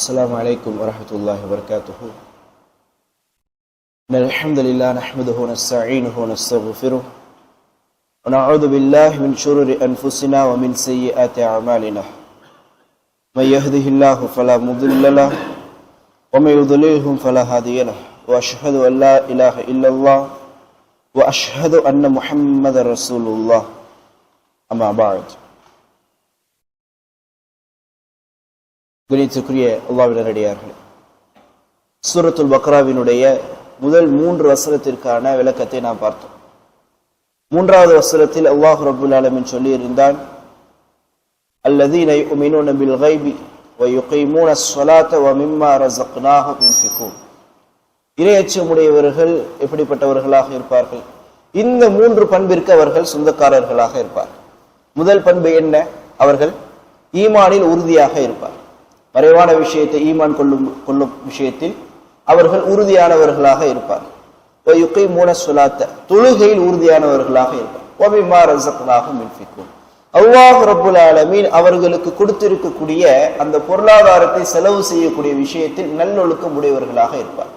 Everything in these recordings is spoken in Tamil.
السلام عليكم ورحمة الله وبركاته. الحمد لله نحمده ونستعينه ونستغفره ونعوذ بالله من شرور أنفسنا ومن سيئات أعمالنا. من يهده الله فلا مضل له ومن يضلله فلا هادي له. وأشهد أن لا إله إلا الله وأشهد أن محمد رسول الله. أما بعد. கணியத்திற்குரிய அல்லாவிடனடியார்கள் சூரத்துல் பக்ராவினுடைய முதல் மூன்று வசனத்திற்கான விளக்கத்தை நாம் பார்த்தோம். மூன்றாவது வசனத்தில் அல்லாஹு ரபுல் ஆலமின் சொல்லியிருந்தான் அல்லதீனை உமினோ நபில் கைபி வயுகைமூன சொலாத்த வமிம்மா ரசக்னாக பிம்பிக்கும் இரையச்சமுடையவர்கள் எப்படிப்பட்டவர்களாக இருப்பார்கள்? இந்த மூன்று பண்பிற்கு அவர்கள் சொந்தக்காரர்களாக இருப்பார் முதல் பண்பு என்ன? அவர்கள் ஈமானில் உறுதியாக இருப்பார் மறைவான விஷயத்தை ஈமான் கொள்ளும் கொள்ளும் விஷயத்தில் அவர்கள் உறுதியானவர்களாக இருப்பார். மூன சுலாத்த தொழுகையில் உறுதியானவர்களாக இருப்பார். ஒபிமா ரசக்கனாக மின்பிக்கும் அல்லாஹ் ரபுல் ஆலமீன் அவர்களுக்கு கொடுத்திருக்கக்கூடிய அந்த பொருளாதாரத்தை செலவு செய்யக்கூடிய விஷயத்தில் நல்லொழுக்கம் உடையவர்களாக இருப்பார்.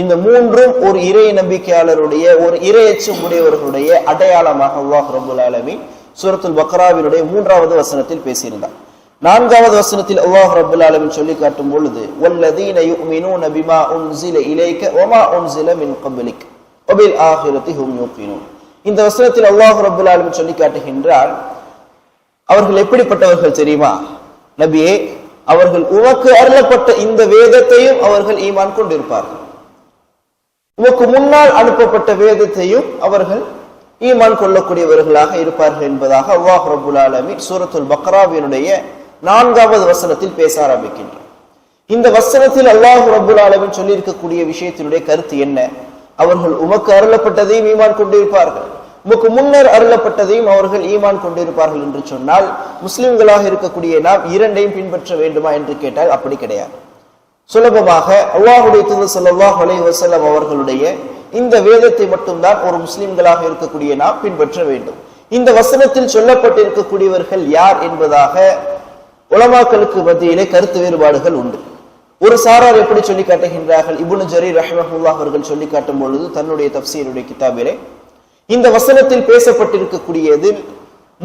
இந்த மூன்றும் ஒரு இறை நம்பிக்கையாளருடைய ஒரு இரையச்சம் உடையவர்களுடைய அடையாளமாக அல்லாஹ் ரபுல் ஆலமீன் சூரத்துல் பக்ராவினுடைய மூன்றாவது வசனத்தில் பேசியிருந்தார். நான்காவது வசனத்தில் அல்லாஹ் ரபுல் ஆலமின் சொல்லி காட்டும் பொழுது வல்லதீன யுமினூன பிமா உன்சில இலைக்க உன்சில மின் கபலிக் ஆஹிரத்தி ஹும் இந்த வசனத்தில் அல்லாஹ் ரபுல் ஆலமின் சொல்லி காட்டுகின்றார் அவர்கள் எப்படிப்பட்டவர்கள் தெரியுமா? நபியே அவர்கள் உமக்கு அருளப்பட்ட இந்த வேதத்தையும் அவர்கள் ஈமான் கொண்டிருப்பார்கள். உமக்கு முன்னால் அனுப்பப்பட்ட வேதத்தையும் அவர்கள் ஈமான் கொள்ளக்கூடியவர்களாக இருப்பார்கள் என்பதாக அல்லாஹ் ரபுல் ஆலமி சூரத்துல் பக்ராவினுடைய நான்காவது வசனத்தில் பேச ஆரம்பிக்கின்றார். இந்த வசனத்தில் அல்லாஹு ரபுல் ஆலமின் சொல்லியிருக்கக்கூடிய விஷயத்தினுடைய கருத்து என்ன? அவர்கள் உமக்கு அருளப்பட்டதையும் ஈமான் கொண்டிருப்பார்கள். உமக்கு முன்னர் அருளப்பட்டதையும் அவர்கள் ஈமான் கொண்டிருப்பார்கள் என்று சொன்னால் முஸ்லிம்களாக இருக்கக்கூடிய நாம் இரண்டையும் பின்பற்ற வேண்டுமா என்று கேட்டால் அப்படி கிடையாது. சுலபமாக அல்லாஹுடைய தூதர் சல்லாஹ் அலை வசலம் அவர்களுடைய இந்த வேதத்தை மட்டும்தான் ஒரு முஸ்லிம்களாக இருக்கக்கூடிய நாம் பின்பற்ற வேண்டும். இந்த வசனத்தில் சொல்லப்பட்டிருக்கக்கூடியவர்கள் யார் என்பதாக உலமாக்களுக்கு மத்தியிலே கருத்து வேறுபாடுகள் உண்டு. ஒரு சாரார் எப்படி சொல்லி காட்டுகின்றார்கள்? இபுனு ஜரீர் ரஹமஹுல்லா அவர்கள் சொல்லி காட்டும் பொழுது தன்னுடைய தப்சீருடைய கிதாபிலே இந்த வசனத்தில் பேசப்பட்டிருக்கக்கூடியது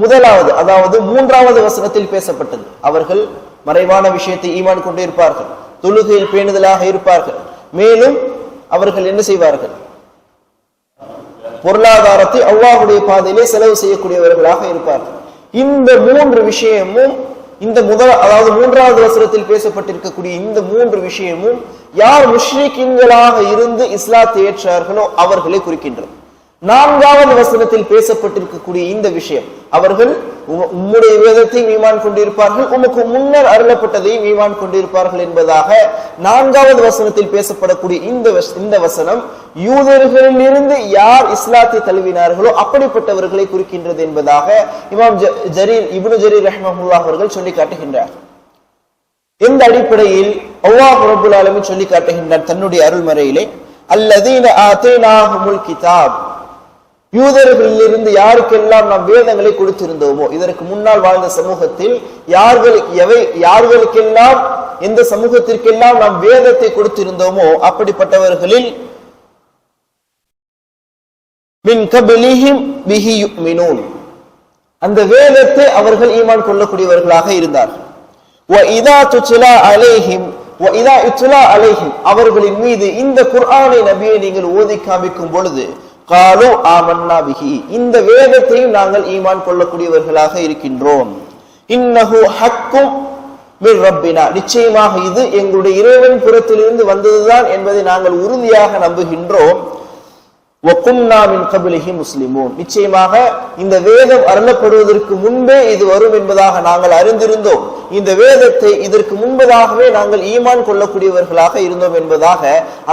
முதலாவது அதாவது மூன்றாவது வசனத்தில் பேசப்பட்டது. அவர்கள் மறைவான விஷயத்தை ஈமான் கொண்டு இருப்பார்கள். தொழுகையில் பேணுதலாக இருப்பார்கள். மேலும் அவர்கள் என்ன செய்வார்கள்? பொருளாதாரத்தை அல்லாஹுடைய பாதையிலே செலவு செய்யக்கூடியவர்களாக இருப்பார்கள். இந்த மூன்று விஷயமும் இந்த முதல் அதாவது மூன்றாவது வசனத்தில் பேசப்பட்டிருக்கக்கூடிய இந்த மூன்று விஷயமும் யார் முஷ்ரிக்கின்களாக இருந்து இஸ்லாத்தை ஏற்றார்களோ அவர்களை குறிக்கின்றது. நான்காவது வசனத்தில் பேசப்பட்டிருக்கக்கூடிய இந்த விஷயம். அவர்கள் உம்முடைய வேதத்தையும் மீமான் கொண்டிருப்பார்கள் உமக்கு முன்னர் அருளப்பட்டதையும் மீமான் கொண்டிருப்பார்கள் என்பதாக நான்காவது வசனத்தில் பேசப்படக்கூடிய இந்த இந்த வசனம் யூதர்களில் இருந்து யார் இஸ்லாத்தை தழுவினார்களோ அப்படிப்பட்டவர்களை குறிக்கின்றது என்பதாக இமாம் ஜரீர் இபுனு ஜரீர் ரஹ்மஹுல்லா அவர்கள் சொல்லி காட்டுகின்றார். எந்த அடிப்படையில் அல்லாஹ் ரபுல் ஆலமின் சொல்லி காட்டுகின்றார் தன்னுடைய அருள்மறையிலே? அல்லதீன ஆத்தேனாஹுமுல் கிதாப் யூதர்களில் இருந்து யாருக்கெல்லாம் நாம் வேதங்களை கொடுத்திருந்தோமோ இதற்கு முன்னால் வாழ்ந்த சமூகத்தில் யார்களுக்கு எவை யார்களுக்கெல்லாம் எந்த சமூகத்திற்கெல்லாம் நாம் வேதத்தை கொடுத்திருந்தோமோ அப்படிப்பட்டவர்களில் மின் அந்த வேதத்தை அவர்கள் ஈமான் கொள்ளக்கூடியவர்களாக இருந்தார்கள். இதா இதா அவர்களின் மீது இந்த குர்ஆனை நபியை நீங்கள் ஓதி காமிக்கும் பொழுது காலு ஆமன்னா பிஹி இந்த வேதத்தையும் நாங்கள் ஈமான் கொள்ளக்கூடியவர்களாக இருக்கின்றோம். இன்னஹு ஹக்கும் ரப்பினா நிச்சயமாக இது எங்களுடைய இறைவன் புறத்திலிருந்து வந்ததுதான் என்பதை நாங்கள் உறுதியாக நம்புகின்றோம். முஸ்லிமூன் நிச்சயமாக இந்த வேதம் அருளப்படுவதற்கு முன்பே இது வரும் என்பதாக நாங்கள் அறிந்திருந்தோம். இந்த வேதத்தை இதற்கு முன்பதாகவே நாங்கள் ஈமான் கொள்ளக்கூடியவர்களாக இருந்தோம் என்பதாக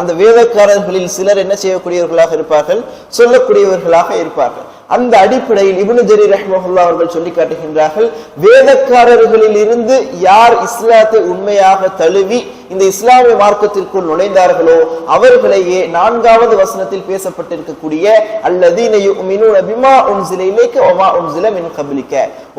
அந்த வேதக்காரர்களில் சிலர் என்ன செய்யக்கூடியவர்களாக இருப்பார்கள்? சொல்லக்கூடியவர்களாக இருப்பார்கள். அந்த அடிப்படையில் இபுனு ஜரி ரஹ்மஹுல்லா அவர்கள் சொல்லி காட்டுகின்றார்கள் வேதக்காரர்களில் இருந்து யார் இஸ்லாத்தை உண்மையாக தழுவி இந்த இஸ்லாமிய மார்க்கத்திற்குள் நுழைந்தார்களோ அவர்களையே நான்காவது வசனத்தில் பேசப்பட்டிருக்கக்கூடிய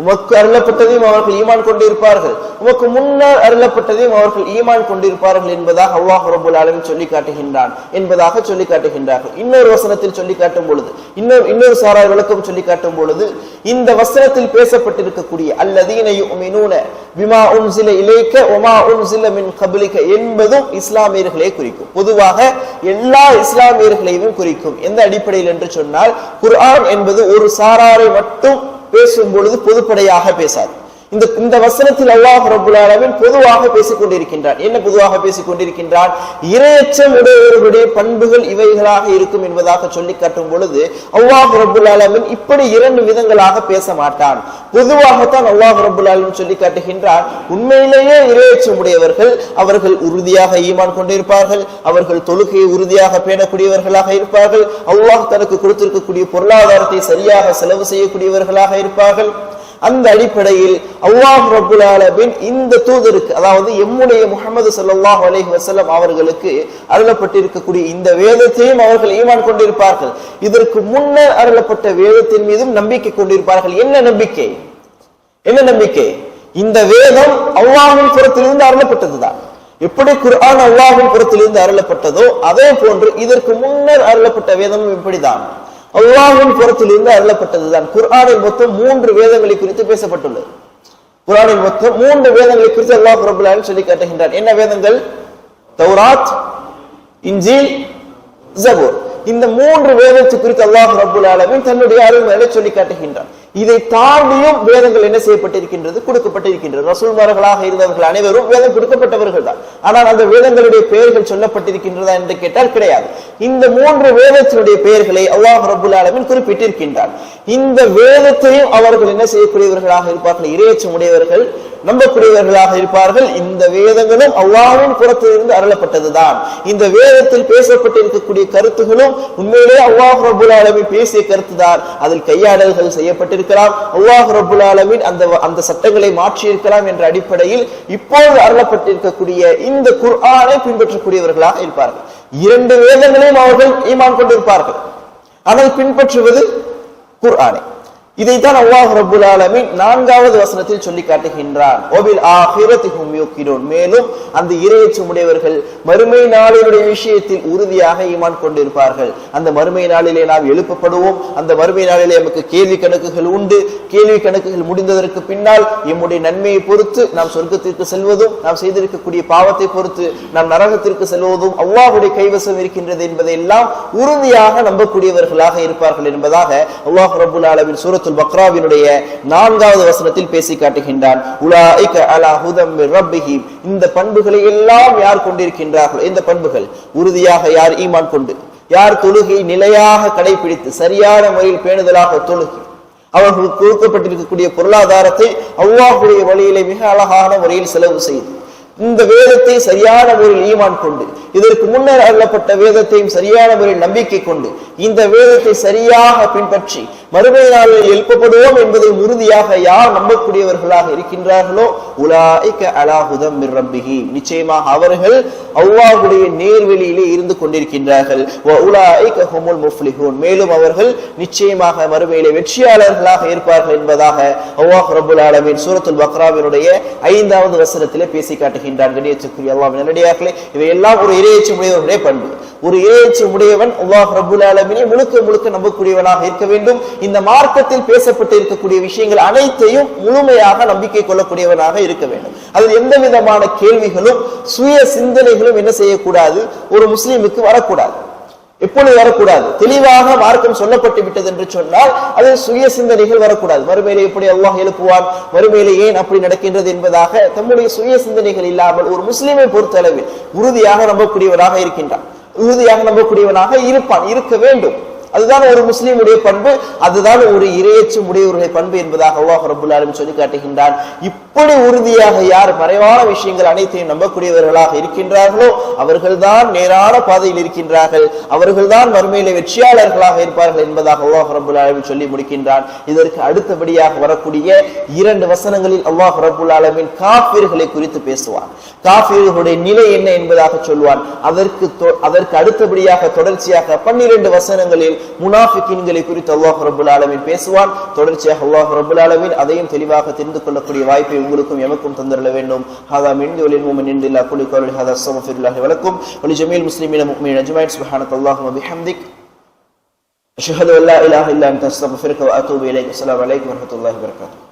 உமக்கு அருளப்பட்டதையும் அவர்கள் ஈமான் கொண்டிருப்பார்கள். உமக்கு முன்னர் அருளப்பட்டதையும் அவர்கள் ஈமான் கொண்டிருப்பார்கள் என்பதாக அல்லாஹ் ரபுல் ஆலமின் சொல்லி காட்டுகின்றான் என்பதாக சொல்லி காட்டுகின்றார்கள் இன்னொரு வசனத்தில் சொல்லி காட்டும் பொழுது இன்னொரு இன்னொரு சாரார் விளக்கம் சொல்லி காட்டும் பொழுது இந்த வசனத்தில் பேசப்பட்டிருக்கக்கூடிய அல்லதீன யுமினூன பிமா உன்சில இலைக்க ஒமா உன்சில மின் கபிலிக்க என்பதும் இஸ்லாமியர்களை குறிக்கும். பொதுவாக எல்லா இஸ்லாமியர்களையும் குறிக்கும். எந்த அடிப்படையில் என்று சொன்னால் குர்ஆன் என்பது ஒரு சாராரை மட்டும் பேசும் பொழுது பொதுப்படையாக பேசாது. இந்த இந்த வசனத்தில் அல்லாஹ் ரபுல் பொதுவாக பேசிக் கொண்டிருக்கின்றான் என்ன பொதுவாக பேசிக் கொண்டிருக்கின்றான் இரையச்சம் உடையவர்களுடைய பண்புகள் இவைகளாக இருக்கும் என்பதாக சொல்லி காட்டும் பொழுது அல்லாஹ் ரபுல் இப்படி இரண்டு விதங்களாக பேச மாட்டான். பொதுவாகத்தான் அல்லாஹ் ரபுல்லாலும் சொல்லி காட்டுகின்றான் உண்மையிலேயே இரையச்சம் உடையவர்கள் அவர்கள் உறுதியாக ஈமான் கொண்டிருப்பார்கள் அவர்கள் தொழுகையை உறுதியாக பேணக்கூடியவர்களாக இருப்பார்கள் அல்லாஹ் தனக்கு கொடுத்திருக்கக்கூடிய பொருளாதாரத்தை சரியாக செலவு செய்யக்கூடியவர்களாக இருப்பார்கள். அந்த அடிப்படையில் அல்லாஹ் ரபுல் ஆலமின் இந்த தூதருக்கு அதாவது எம்முடைய முகமது சல்லாஹ் அலஹி வசலம் அவர்களுக்கு அருளப்பட்டிருக்கக்கூடிய இந்த வேதத்தையும் அவர்கள் ஈமான் கொண்டிருப்பார்கள். இதற்கு முன்னர் அருளப்பட்ட வேதத்தின் மீதும் நம்பிக்கை கொண்டிருப்பார்கள். என்ன நம்பிக்கை? என்ன நம்பிக்கை? இந்த வேதம் அல்லாஹின் புறத்திலிருந்து அருளப்பட்டதுதான். எப்படி குர்ஆன் அல்லாஹின் புறத்திலிருந்து அருளப்பட்டதோ அதே போன்று இதற்கு முன்னர் அருளப்பட்ட வேதமும் இப்படிதான். அல்லாஹ்வின் புறத்திலிருந்து அருளப்பட்டதுதான். குர்ஆனில் மொத்தம் மூன்று வேதங்களை குறித்து பேசப்பட்டுள்ளது. குரானில் மொத்தம் மூன்று வேதங்களை குறித்து அல்லாஹ் ரபுல் சொல்லி காட்டுகின்றார் என்ன வேதங்கள்? தௌராத் இஞ்சில் ஜபூர். இந்த மூன்று வேதத்தை குறித்து அல்லாஹ் ரபுல் ஆலமின் தன்னுடைய அருள்மையில சொல்லி காட்டுகின்றார் இதை தாண்டியும் வேதங்கள் என்ன செய்யப்பட்டிருக்கின்றது? கொடுக்கப்பட்டிருக்கின்றது. ரசூல்மார்களாக இருந்தவர்கள் அனைவரும் வேதம் கொடுக்கப்பட்டவர்கள் தான். ஆனால் அந்த வேதங்களுடைய பெயர்கள் சொல்லப்பட்டிருக்கின்றதா என்று கேட்டால் கிடையாது. இந்த மூன்று வேதத்தினுடைய பெயர்களை அல்லாஹ் ரபுல் ஆலமீன் குறிப்பிட்டிருக்கின்றார் இந்த வேதத்தையும் அவர்கள் என்ன செய்யக்கூடியவர்களாக இருப்பார்கள்? இறையச்சம் உடையவர்கள் நம்பக்கூடியவர்களாக இருப்பார்கள். இந்த வேதங்களும் அல்லாவின் புறத்திலிருந்து அருளப்பட்டதுதான். இந்த வேதத்தில் பேசப்பட்டிருக்கக்கூடிய கருத்துகளும் உண்மையிலே அல்லாஹ் ரபுல் ஆலமீன் பேசிய கருத்துதான். அதில் கையாடல்கள் செய்யப்பட்டு இருக்கலாம் அல்லாஹ் ரபுல் ஆலமின் அந்த அந்த சட்டங்களை மாற்றியிருக்கலாம் என்ற அடிப்படையில் இப்போது அருளப்பட்டிருக்கக்கூடிய இந்த குர்ஆனை பின்பற்றக்கூடியவர்களாக இருப்பார்கள். இரண்டு வேதங்களையும் அவர்கள் ஈமான் கொண்டிருப்பார்கள். ஆனால் பின்பற்றுவது குர்ஆனை. இதைத்தான் அல்லாஹ் ரபுல் ஆலமின் நான்காவது வசனத்தில் சொல்லி காட்டுகின்றான். மேலும் அந்த இரையச்சமுடையவர்கள் மறுமை நாளினுடைய விஷயத்தில் உறுதியாக ஈமான் கொண்டிருப்பார்கள். அந்த மறுமை நாளிலே நாம் எழுப்பப்படுவோம். அந்த மறுமை நாளிலே நமக்கு கேள்வி கணக்குகள் உண்டு. கேள்வி கணக்குகள் முடிந்ததற்கு பின்னால் எம்முடைய நன்மையை பொறுத்து நாம் சொர்க்கத்திற்கு செல்வதும் நாம் செய்திருக்கக்கூடிய பாவத்தை பொறுத்து நாம் நரகத்திற்கு செல்வதும் அல்லாஹுடைய கைவசம் இருக்கின்றது என்பதை எல்லாம் உறுதியாக நம்பக்கூடியவர்களாக இருப்பார்கள் என்பதாக அல்லாஹ் ரபுல் ஆலமின் சூரத்துல் பக்ராவினுடைய நான்காவது வசனத்தில் பேசி காட்டுகின்றான் இந்த பண்புகளை எல்லாம் யார் கொண்டிருக்கின்றார்கள்? இந்த பண்புகள் உறுதியாக யார் ஈமான் கொண்டு யார் தொழுகை நிலையாக கடைபிடித்து சரியான முறையில் பேணுதலாக தொழுகை அவர்களுக்கு கொடுக்கப்பட்டிருக்கக்கூடிய பொருளாதாரத்தை அவ்வாவுடைய வழியிலே மிக அழகான முறையில் செலவு செய்து இந்த வேதத்தை சரியான முறையில் ஈமான் கொண்டு இதற்கு முன்னர் அருளப்பட்ட வேதத்தையும் சரியான முறையில் நம்பிக்கை கொண்டு இந்த வேதத்தை சரியாக பின்பற்றி மறுமை நாளில் எழுப்பப்படுவோம் என்பதை உறுதியாக யார் நம்பக்கூடியவர்களாக இருக்கின்றார்களோ உலாய்க்க அலாஹுதம் ரப்பிஹி. நிச்சயமாக அவர்கள் அவ்வாவுடைய நேர்வெளியிலே இருந்து கொண்டிருக்கின்றார்கள். மேலும் அவர்கள் நிச்சயமாக மறுமையிலே வெற்றியாளர்களாக இருப்பார்கள் என்பதாக அவ்வா ரபுல் ஆலமின் சூரத்துல் பக்ராவினுடைய ஐந்தாவது வசனத்திலே பேசி காட்டுகின்றார் கணியத்துக்குரிய அல்லாஹ் நல்லடியார்களே இவையெல்லாம் ஒரு இறையச்சு உடையவர்களுடைய பண்பு. ஒரு இறையச்சு உடையவன் அல்லாஹ் ரபுல் ஆலமினை முழுக்க முழுக்க நம்பக்கூடியவனாக இருக்க வேண்டும். இந்த மார்க்கத்தில் பேசப்பட்டு இருக்கக்கூடிய விஷயங்கள் அனைத்தையும் முழுமையாக நம்பிக்கை கொள்ளக்கூடியவனாக இருக்க வேண்டும். அதில் எந்த விதமான கேள்விகளும் சுய சிந்தனைகளும் என்ன செய்யக்கூடாது? ஒரு முஸ்லீமுக்கு வரக்கூடாது. எப்பொழுது வரக்கூடாது? தெளிவாக மார்க்கம் சொல்லப்பட்டு விட்டது என்று சொன்னால் அது சுய சிந்தனைகள் வரக்கூடாது. மறுமையிலே எப்படி அல்லாஹ் எழுப்புவான்? மறுமையிலே ஏன் அப்படி நடக்கின்றது என்பதாக தம்முடைய சுய சிந்தனைகள் இல்லாமல் ஒரு முஸ்லீமை பொறுத்தளவில் உறுதியாக நம்பக்கூடியவராக இருக்கின்றான். உறுதியாக நம்பக்கூடியவனாக இருப்பான் இருக்க வேண்டும். அதுதான் ஒரு முஸ்லீமுடைய பண்பு அதுதான் ஒரு இரையச்சம் உடையவருடைய பண்பு என்பதாக அல்லாஹ் ரபுல்லாலும் சொல்லி காட்டுகின்றான். இப்படி உறுதியாக யார் மறைவான விஷயங்கள் அனைத்தையும் நம்பக்கூடியவர்களாக இருக்கின்றார்களோ அவர்கள்தான் நேரான பாதையில் இருக்கின்றார்கள். அவர்கள்தான் வறுமையில வெற்றியாளர்களாக இருப்பார்கள் என்பதாக அல்லாஹ் ரபுல்லாலும் சொல்லி முடிக்கின்றான். இதற்கு அடுத்தபடியாக வரக்கூடிய இரண்டு வசனங்களில் அல்லாஹ் ரபுல்லாலமின் காப்பீர்களை குறித்து பேசுவான். காப்பீர்களுடைய நிலை என்ன என்பதாக சொல்வான். அதற்கு தொ- அதற்கு அடுத்தபடியாக தொடர்ச்சியாக பன்னிரண்டு வசனங்களில் முனாஃபிக்கின்களை குறித்து அல்லாஹ் ரபுல் ஆலமீன் பேசுவான் தொடர்ச்சியாக அல்லாஹ் ரபுல் ஆலமீன் அதையும் தெளிவாக தெரிந்து கொள்ளக்கூடிய வாய்ப்பை உங்களுக்கும் எமக்கும் தந்திரல வேண்டும் ஹாதா மின்தி ஒலில் மூமன் இந்தில்லா குலி கவலி ஹாதா அஸ்ஸகுஃபிருல்லாஹி வலக்கும் ஒலி ஜமீல் முஸ்லிமீன முக்மீன் அஜ்மாயின் சுப்ஹானக அல்லாஹும்ம பிஹம்திக் أشهد أن لا إله إلا أنت أستغفرك وأتوب إليك السلام عليكم ورحمة الله وبركاته